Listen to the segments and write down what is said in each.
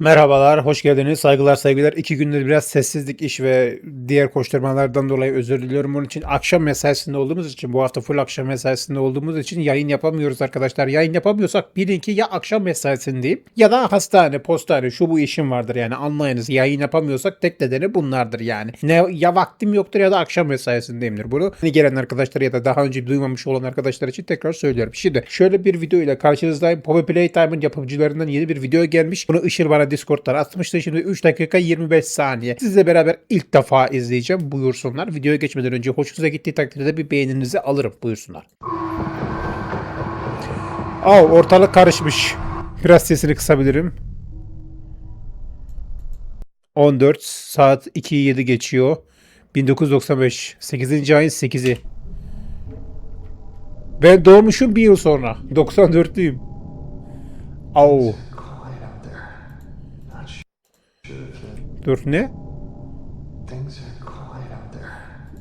Merhabalar, hoş geldiniz. Saygılar, saygılar. İki gündür biraz sessizlik, iş ve diğer koşturmalardan dolayı özür diliyorum. Onun için akşam mesaisinde olduğumuz için, bu hafta full akşam mesaisinde olduğumuz için yayın yapamıyoruz arkadaşlar. Yayın yapamıyorsak bilin ki ya akşam mesaisindeyim ya da hastane, postane, şu bu işim vardır yani anlayınız. Yayın yapamıyorsak tek nedeni bunlardır yani. Ne ya vaktim yoktur ya da akşam mesaisindeyimdir. Bunu yeni gelen arkadaşlar ya da daha önce duymamış olan arkadaşlar için tekrar söylüyorum. Şimdi şöyle bir video ile karşınızdayım. Poppy Playtime'ın yapımcılarından yeni bir video gelmiş. Bunu Işıl bana Discord'dan atmıştı. Şimdi 3 dakika 25 saniye. Sizle beraber ilk defa izleyeceğim. Buyursunlar. Videoya geçmeden önce hoşunuza gittiği takdirde bir beğeninizi alırım. Buyursunlar. Aa, ortalık karışmış. Biraz sesini kısabilirim. 14 saat 2'yi 7 geçiyor. 1995. 8. ayın 8'i. Ben doğmuşum bir yıl sonra. 94'lüyüm. Au. Dur ne?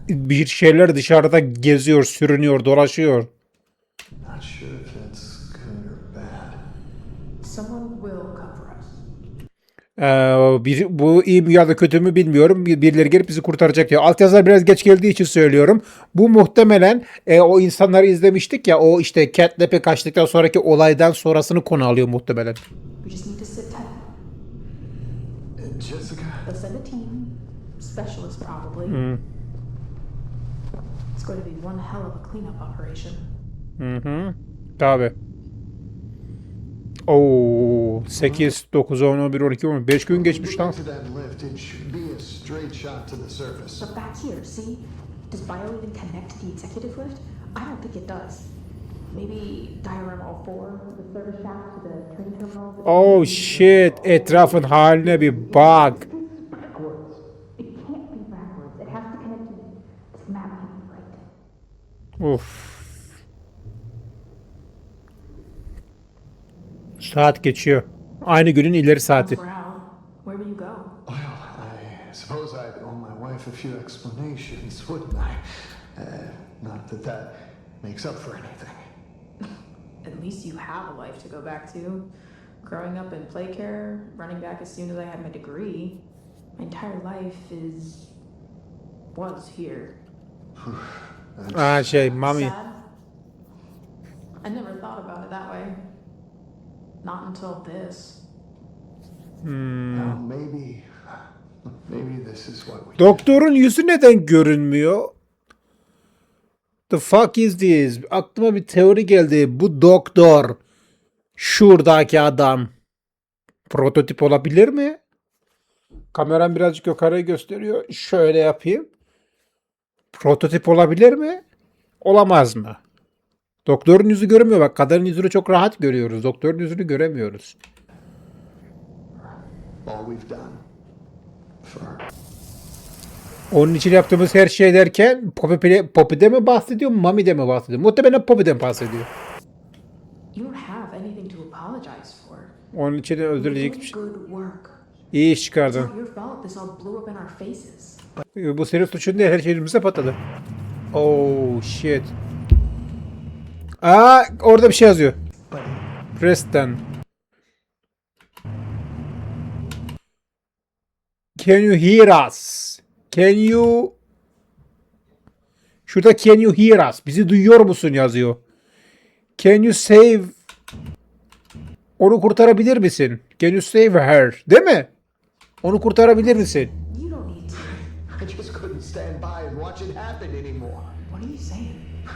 Bir şeyler dışarıda geziyor, sürünüyor, dolaşıyor. Ee, bir, bu iyi mi ya da kötü mü bilmiyorum. Bir- Birileri gelip bizi kurtaracak diyor. Altyazılar biraz geç geldiği için söylüyorum. Bu muhtemelen e, o insanları izlemiştik ya o işte Catnap'e kaçtıktan sonraki olaydan sonrasını konu alıyor muhtemelen. They'll send a team, specialists probably. It's going to be one hell of a cleanup operation. Hı hı. Tabi. Oo 8, 9, 10, 11, 12, 13. 5 gün geçmiş lan. But back here, see? Does Bio even connect to the executive lift? I don't think it does. Maybe diorama 4, the service shaft to the train terminal. Oh shit. Etrafın haline bir bak. Of. Saat geçiyor. Aynı günün ileri saati. We're. Where will you go? Well, I suppose I'd owe my wife a few explanations, wouldn't I? Uh, not that that makes up for anything. At least you have a life to go back to. Growing up in play care, running back as soon as I had my degree. My entire life is. was here. Aa şey mami. Sad? I never thought about it that way. Not until this. Well, maybe, maybe this is what we. Doktorun yüzü neden görünmüyor? The fuck is this? Aklıma bir teori geldi. Bu doktor. Şuradaki adam. Prototip olabilir mi? Kameram birazcık yukarı gösteriyor. Şöyle yapayım. Prototip olabilir mi? Olamaz mı? Doktorun yüzü görünmüyor. Bak kadının yüzünü çok rahat görüyoruz. Doktorun yüzünü göremiyoruz. all we've done for Onun için yaptığımız her şey derken Poppy, Poppy'de mi bahsediyor, Mami'de mi bahsediyor? Muhtemelen Poppy'den bahsediyor. You don't have anything to apologize for. Onun için özür dileyecek bir şey. İyi iş çıkardın. Faces. Bu senin suçun değil, her önümüze patladı. Oh shit. Aa orada bir şey yazıyor. Preston. Can you hear us? Can you... Şurada can you hear us? Bizi duyuyor musun yazıyor. Can you save... Onu kurtarabilir misin? Can you save her? Değil mi? Onu kurtarabilir misin? I just couldn't stand by and watch it happen anymore. What are you saying?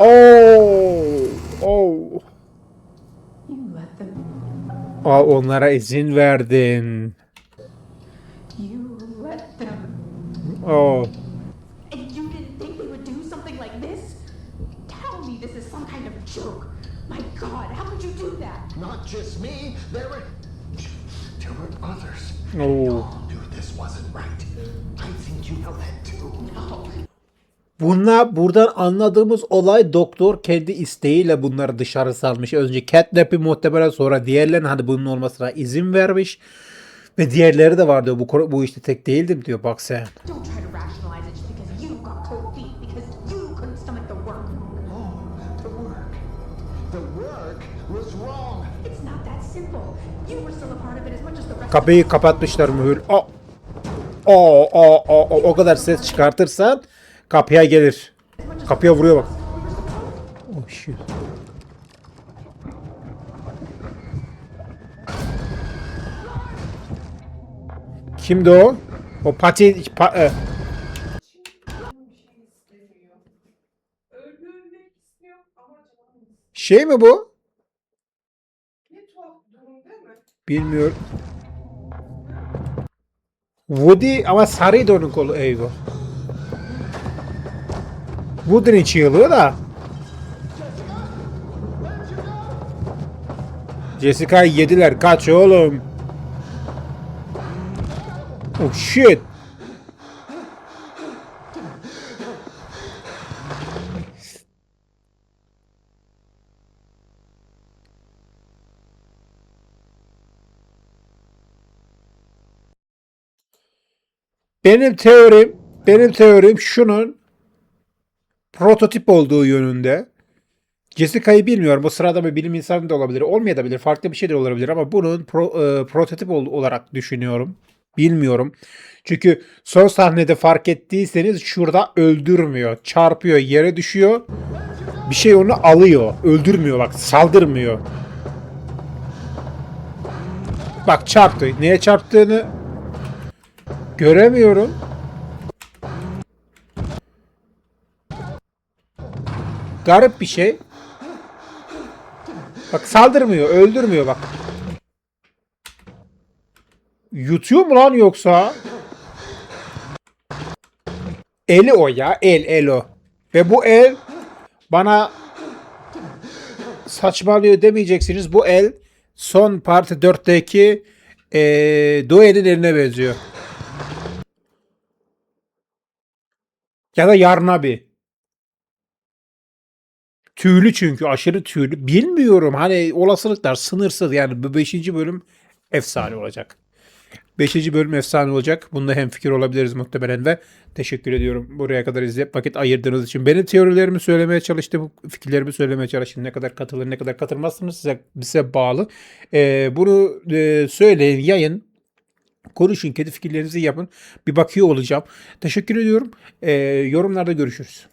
oh, oh. Aa, onlara izin verdin. Oh. And you didn't think they would do something like this? just me, there were there were others. Oh. Bunlar buradan anladığımız olay doktor kendi isteğiyle bunları dışarı salmış. Önce Catnap'i muhtemelen sonra diğerlerinin hadi bunun olmasına izin vermiş. Ve diğerleri de var diyor. Bu, bu işte tek değildim diyor bak sen. Don't try to rationalize it just because you got cold feet, because you couldn't stomach the work. Oh, the work. The work was wrong. It's not that simple. You were still a part of it as much as the rest Kapıyı kapatmışlar mühür. O, o, o, o, o, o kadar ses çıkartırsan kapıya gelir. Kapıya vuruyor bak. Oh shit. Kimdi o? O pati... Pa, e, Öldürmek istiyor ama canım şey mi bu? Bilmiyorum. Woody ama sarıydı onun kolu. Eyvah. Woody'nin çığlığı da. Jessica'yı yediler. Kaç oğlum. Oh shit. Benim teorim, benim teorim şunun prototip olduğu yönünde. Jessica'yı bilmiyorum. Bu sırada bir bilim insanı da olabilir. Olmayabilir. Farklı bir şey de olabilir ama bunun pro- e, prototip ol- olarak düşünüyorum. Bilmiyorum. Çünkü son sahnede fark ettiyseniz şurada öldürmüyor. Çarpıyor, yere düşüyor. Bir şey onu alıyor. Öldürmüyor bak. Saldırmıyor. Bak çarptı. Neye çarptığını göremiyorum. Garip bir şey. Bak saldırmıyor, öldürmüyor bak. Yutuyor mu lan yoksa? Eli o ya, el el o. Ve bu el bana saçmalıyor demeyeceksiniz. Bu el son parti 4'teki eee Doe'nin eline benziyor. Ya da Yarnabi. Tüylü çünkü aşırı tüylü. Bilmiyorum hani olasılıklar sınırsız yani bu 5. bölüm efsane olacak. 5. bölüm efsane olacak. Bunda hemfikir olabiliriz muhtemelen ve teşekkür ediyorum buraya kadar izleyip vakit ayırdığınız için. Benim teorilerimi söylemeye çalıştım, fikirlerimi söylemeye çalıştım. Ne kadar katılır, ne kadar katılmazsınız size, size bağlı. Ee, bunu e, söyleyin, yayın. Konuşun, kendi fikirlerinizi yapın. Bir bakıyor olacağım. Teşekkür ediyorum. Ee, yorumlarda görüşürüz.